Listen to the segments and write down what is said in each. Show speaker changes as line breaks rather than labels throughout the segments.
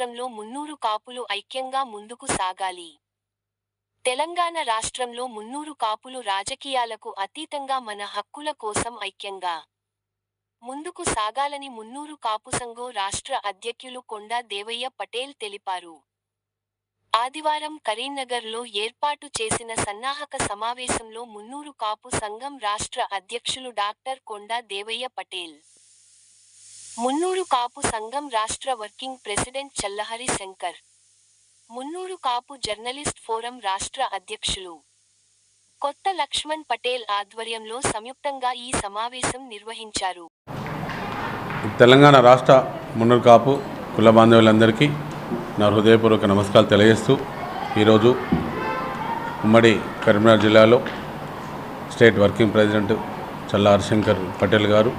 రాష్ట్రంలో మున్నూరు కాపులు ఐక్యంగా ముందుకు సాగాలి. తెలంగాణ రాష్ట్రంలో మున్నూరు కాపులు రాజకీయాలకు అతీతంగా మన హక్కుల కోసం ఐక్యంగా ముందుకు సాగాలని మున్నూరు కాపు సంఘం రాష్ట్ర అధ్యక్షులు కొండా దేవయ్య పటేల్ తెలిపారు. ఆదివారం కరీంనగర్లో ఏర్పాటు చేసిన సన్నాహక సమావేశంలో మున్నూరు కాపు సంఘం రాష్ట్ర అధ్యక్షులు డాక్టర్ కొండా దేవయ్య పటేల్ మున్నూరు కాపు సంఘం రాష్ట్ర working president Challahari Shankar. Munnuru Kapu journalist forum రాష్ట్ర అధ్యక్షులు. కొత్త లక్ష్మణ్ పటేల్ ఆధ్వర్యంలో సంయుక్తంగా ఈ సమావేశం నిర్వహించారు.
తెలంగాణ రాష్ట్ర మున్నూరు కాపు కుల బాంధవులందరికీ నా హృదయపూర్వక నమస్కారాలు తెలియజేస్తూ ఈరోజు ఉమ్మడి కరీంనగర్ జిల్లాలో state working president Challa Harishankar Patel గారు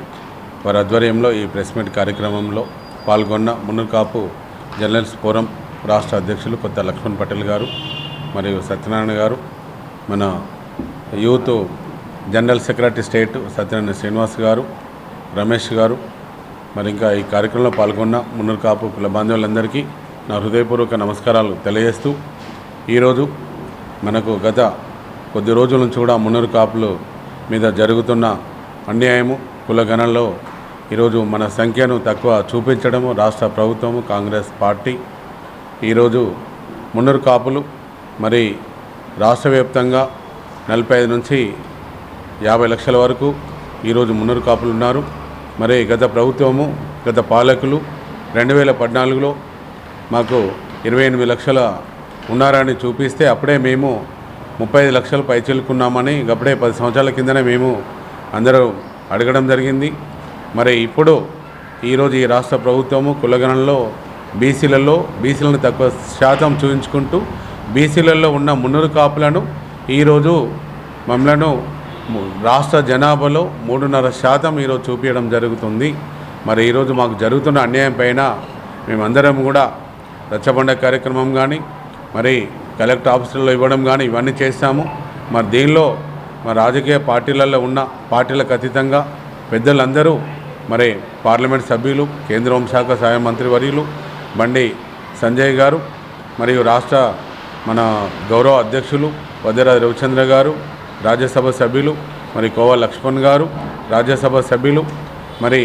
వారి ఆధ్వర్యంలో ఈ ప్రెస్ మీట్ కార్యక్రమంలో పాల్గొన్న మున్నూరు జర్నలిస్ట్ ఫోరం రాష్ట్ర అధ్యక్షులు కొత్త లక్ష్మణ్ పటేల్ గారు మరియు సత్యనారాయణ గారు మన youth general secretary state Satyanarayana Srinivas గారు రమేష్ గారు మరి ఇంకా ఈ కార్యక్రమంలో పాల్గొన్న మున్నూరు కుల బాంధవులందరికీ నా హృదయపూర్వక నమస్కారాలు తెలియజేస్తూ ఈరోజు మనకు గత కొద్ది రోజుల నుంచి కూడా మున్నరు కాపులు మీద జరుగుతున్న అన్యాయము కులగణంలో ఈరోజు మన సంఖ్యను తక్కువ చూపించడము రాష్ట్ర ప్రభుత్వము కాంగ్రెస్ పార్టీ. ఈరోజు మున్నూరు కాపులు మరి రాష్ట్ర వ్యాప్తంగా నలభై ఐదు నుంచి యాభై లక్షల వరకు ఈరోజు మున్నూరు కాపులు ఉన్నారు. మరి గత ప్రభుత్వము గత పాలకులు రెండు వేల పద్నాలుగులో మాకు ఇరవై ఎనిమిది లక్షల ఉన్నారని చూపిస్తే అప్పుడే మేము ముప్పై ఐదు లక్షలు పైచిలుకున్నామని అప్పుడే పది సంవత్సరాల కిందనే మేము అందరూ అడగడం జరిగింది. మరి ఇప్పుడు ఈరోజు ఈ రాష్ట్ర ప్రభుత్వము కులగణంలో బీసీలలో బీసీలను తక్కువ శాతం చూపించుకుంటూ బీసీలలో ఉన్న మున్నూరు కాపులను ఈరోజు మమ్మలను రాష్ట్ర జనాభాలో మూడున్నర శాతం ఈరోజు చూపించడం జరుగుతుంది. మరి ఈరోజు మాకు జరుగుతున్న అన్యాయం పైన మేమందరం కూడా రచ్చబండ కార్యక్రమం కానీ మరి కలెక్టర్ ఆఫీసుల్లో ఇవ్వడం కానీ ఇవన్నీ చేస్తాము. మరి దీనిలో మా రాజకీయ పార్టీలలో ఉన్న పార్టీలకు అతీతంగా పెద్దలందరూ మరి పార్లమెంట్ సభ్యులు కేంద్ర హోంశాఖ సహాయ మంత్రి వర్యులు బండి సంజయ్ గారు మరియు రాష్ట్ర మన గౌరవ అధ్యక్షులు వద్దరాజు రవిచంద్ర గారు రాజ్యసభ సభ్యులు మరి కోవ లక్ష్మణ్ గారు రాజ్యసభ సభ్యులు మరి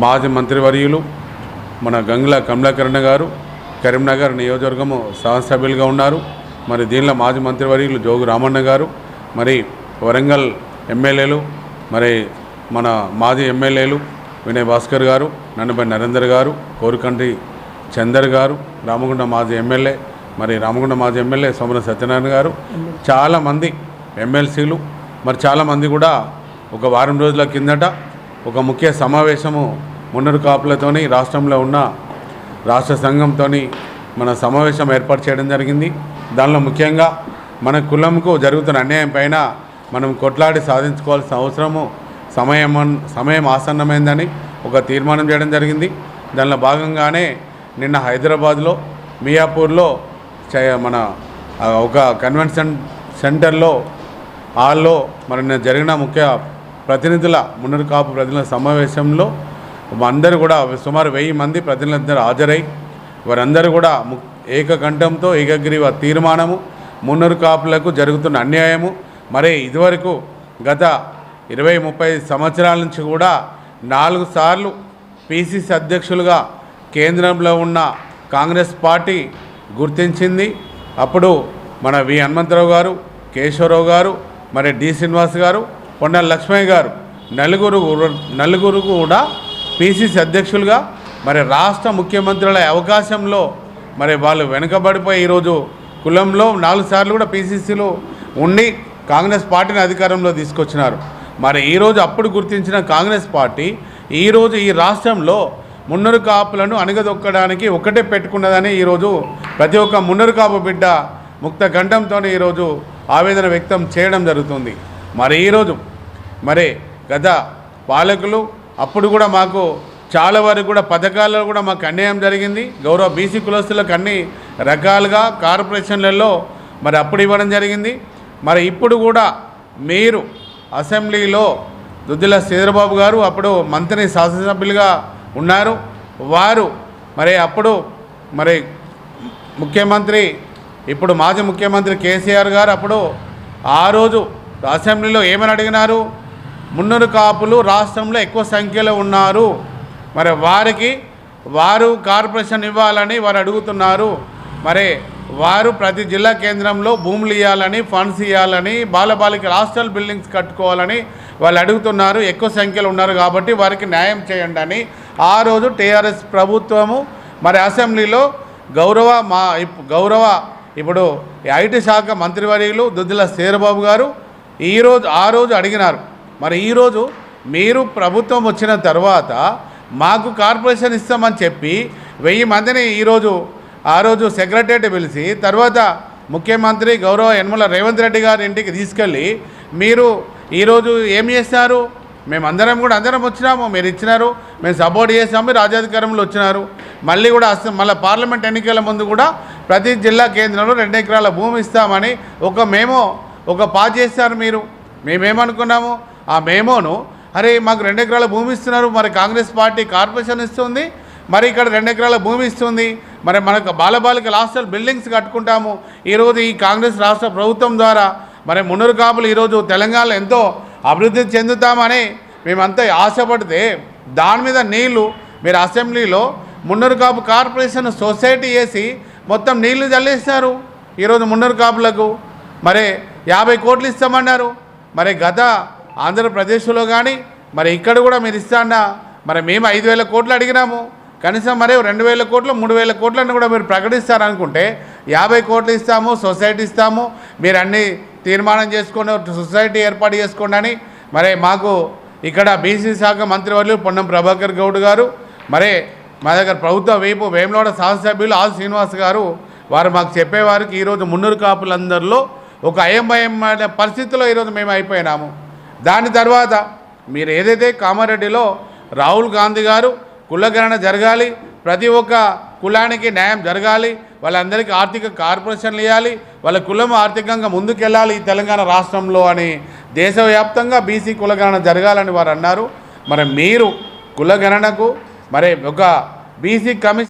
మాజీ మంత్రివర్యులు మన గంగుల కమలాకరణ గారు కరీంనగర్ నియోజకవర్గము సహసభ్యులుగా ఉన్నారు మరి దీనిలో మాజీ మంత్రివర్యులు జోగు రామన్న గారు మరి వరంగల్ ఎమ్మెల్యేలు మరి మన మాజీ ఎమ్మెల్యేలు వినయ్ భాస్కర్ గారు నన్నపై నరేందర్ గారు కోరుకండ్రి చందర్ గారు రామగుండ మాజీ ఎమ్మెల్యే మరి రామగుండ మాజీ ఎమ్మెల్యే సోమర సత్యనారాయణ గారు చాలామంది ఎమ్మెల్సీలు మరి చాలామంది కూడా ఒక వారం రోజుల కిందట ఒక ముఖ్య సమావేశము మున్నరు కాపులతోని రాష్ట్రంలో ఉన్న రాష్ట్ర సంఘంతో మన సమావేశం ఏర్పాటు చేయడం జరిగింది. దానిలో ముఖ్యంగా మన కులంకు జరుగుతున్న అన్యాయం పైన మనం కొట్లాడి సాధించుకోవాల్సిన అవసరము సమయం సమయం ఆసన్నమైందని ఒక తీర్మానం చేయడం జరిగింది. దానిలో భాగంగానే నిన్న హైదరాబాద్లో మియాపూర్లో మన ఒక కన్వెన్షన్ సెంటర్లో హాల్లో మరి జరిగిన ముఖ్య ప్రతినిధుల మున్నరు కాపు ప్రతినిధుల సమావేశంలో అందరూ కూడా సుమారు వెయ్యి మంది ప్రతినిధులందరూ హాజరై వారందరూ కూడా ఏకకంఠంతో ఏకగ్రీవ తీర్మానము మున్నరు కాపులకు జరుగుతున్న అన్యాయము. మరి ఇదివరకు గత ఇరవై ముప్పై సంవత్సరాల నుంచి కూడా నాలుగు సార్లు పిసిసి అధ్యక్షులుగా కేంద్రంలో ఉన్న కాంగ్రెస్ పార్టీ గుర్తించింది. అప్పుడు మన వి హనుమంతరావు గారు కేశవరావు గారు మరి డి శ్రీనివాస్ గారు కొండ లక్ష్మయ్య గారు నలుగురు నలుగురు కూడా పిసిసి అధ్యక్షులుగా మరి రాష్ట్ర ముఖ్యమంత్రుల అవకాశంలో మరి వాళ్ళు వెనుకబడిపోయి ఈరోజు కులంలో నాలుగు సార్లు కూడా పీసీసీలో ఉండి కాంగ్రెస్ పార్టీని అధికారంలో తీసుకొచ్చినారు. మరి ఈరోజు అప్పుడు గుర్తించిన కాంగ్రెస్ పార్టీ ఈరోజు ఈ రాష్ట్రంలో మున్నరు కాపులను అణగదొక్కడానికి ఒకటే పెట్టుకున్నదని ఈరోజు ప్రతి ఒక్క మున్నరు కాపు బిడ్డ ముక్త గండంతో ఈరోజు ఆవేదన వ్యక్తం చేయడం జరుగుతుంది. మరి ఈరోజు మరి గత పాలకులు అప్పుడు కూడా మాకు చాలా వరకు కూడా పథకాల్లో కూడా మాకు అన్యాయం జరిగింది. గౌరవ బీసీ కులస్తులకు అన్ని రకాలుగా కార్పొరేషన్లలో మరి అప్పుడు ఇవ్వడం జరిగింది. మరి ఇప్పుడు కూడా మీరు అసెంబ్లీలో దుద్దిల శ్రీధరబాబు గారు అప్పుడు మంత్రి శాసనసభ్యులుగా ఉన్నారు. వారు మరి అప్పుడు మరి ముఖ్యమంత్రి ఇప్పుడు మాజీ ముఖ్యమంత్రి కేసీఆర్ గారు అప్పుడు ఆ రోజు అసెంబ్లీలో ఏమని అడిగినారు? మున్నూరు కాపులు రాష్ట్రంలో ఎక్కువ సంఖ్యలో ఉన్నారు. మరి వారికి వారు కార్పొరేషన్ ఇవ్వాలని వారు అడుగుతున్నారు. మరి వారు ప్రతి జిల్లా కేంద్రంలో భూములు ఇవ్వాలని ఫండ్స్ ఇవ్వాలని బాలబాలిక హాస్టల్ బిల్డింగ్స్ కట్టుకోవాలని వాళ్ళు అడుగుతున్నారు. ఎక్కువ సంఖ్యలో ఉన్నారు కాబట్టి వారికి న్యాయం చేయండి అని. ఆ రోజు టీఆర్ఎస్ ప్రభుత్వము మరి అసెంబ్లీలో గౌరవ మా ఇప్- గౌరవ ఇప్పుడు ఐటీ శాఖ మంత్రివర్యులు దుద్దిల శ్రీరబాబు గారు ఈరోజు ఆ రోజు అడిగినారు. మరి ఈరోజు మీరు ప్రభుత్వం వచ్చిన తర్వాత మాకు కార్పొరేషన్ ఇస్తామని చెప్పి వెయ్యి మందిని ఈరోజు ఆ రోజు సెక్రటరేట్ పిలిచి తర్వాత ముఖ్యమంత్రి గౌరవ యనమల రేవంత్ రెడ్డి గారి ఇంటికి తీసుకెళ్ళి మీరు ఈరోజు ఏం చేస్తారు మేమందరం కూడా అందరం వచ్చినాము మీరు ఇచ్చినారు మేము సపోర్ట్ చేసాము మీరు రాజ్యాధికారంలో వచ్చినారు. మళ్ళీ కూడా అస- మళ్ళీ పార్లమెంట్ ఎన్నికల ముందు కూడా ప్రతి జిల్లా కేంద్రంలో రెండు ఎకరాల భూమి ఇస్తామని ఒక మేమో ఒక పా చేస్తారు మీరు. మేమేమనుకున్నాము? ఆ మేమోను అరే మాకు రెండు ఎకరాల భూమి ఇస్తున్నారు మరి కాంగ్రెస్ పార్టీ కార్పొరేషన్ ఇస్తుంది మరి ఇక్కడ రెండు ఎకరాల భూమి ఇస్తుంది. మరి మనకు బాలబాలికల హాస్టల్ బిల్డింగ్స్ కట్టుకుంటాము. ఈరోజు ఈ కాంగ్రెస్ రాష్ట్ర ప్రభుత్వం ద్వారా మరి మున్నూరు కాపులు ఈరోజు తెలంగాణలో ఎంతో అభివృద్ధి చెందుతామని మేమంతా ఆశపడితే దాని మీద నీళ్ళు మీరు అసెంబ్లీలో మున్నూరు కాపు కార్పొరేషన్ సొసైటీ వేసి మొత్తం నీళ్ళు చల్లేస్తారు ఈరోజు మున్నూరు కాపులకు మరి యాభై కోట్లు ఇస్తామన్నారు. మరి గత ఆంధ్రప్రదేశ్లో కానీ మరి ఇక్కడ కూడా మీరు ఇస్తాన్నా మరి మేము ఐదు వేల కోట్లు అడిగినాము. కనీసం మరి రెండు వేల కోట్లు మూడు వేల కోట్లను కూడా మీరు ప్రకటిస్తారనుకుంటే యాభై కోట్లు ఇస్తాము సొసైటీ ఇస్తాము మీరు అన్ని తీర్మానం చేసుకొని సొసైటీ ఏర్పాటు చేసుకోండి అని మరి మాకు ఇక్కడ బీసీ శాఖ మంత్రివర్యులు పొన్నం ప్రభాకర్ గౌడ్ గారు మరి మా దగ్గర ప్రభుత్వ వైపు వేములవాడ శాసనసభ్యులు ఆల్ శ్రీనివాస్ గారు వారు మాకు చెప్పేవారికి ఈరోజు మున్నూరు కాపులందరిలో ఒక అయంభయం పరిస్థితిలో ఈరోజు మేము అయిపోయినాము. దాని తర్వాత మీరు ఏదైతే కామారెడ్డిలో రాహుల్ గాంధీ గారు కులగణన జరగాలి. ప్రతి ఒక్క కులానికి న్యాయం జరగాలి. వాళ్ళందరికీ ఆర్థిక కార్పొరేషన్లు ఇవ్వాలి వాళ్ళ కులం ఆర్థికంగా ముందుకెళ్ళాలి ఈ తెలంగాణ రాష్ట్రంలో అని దేశవ్యాప్తంగా బీసీ కులగణన జరగాలని వారు అన్నారు. మరి మీరు కులగణనకు మరి ఒక బీసీ కమిషన్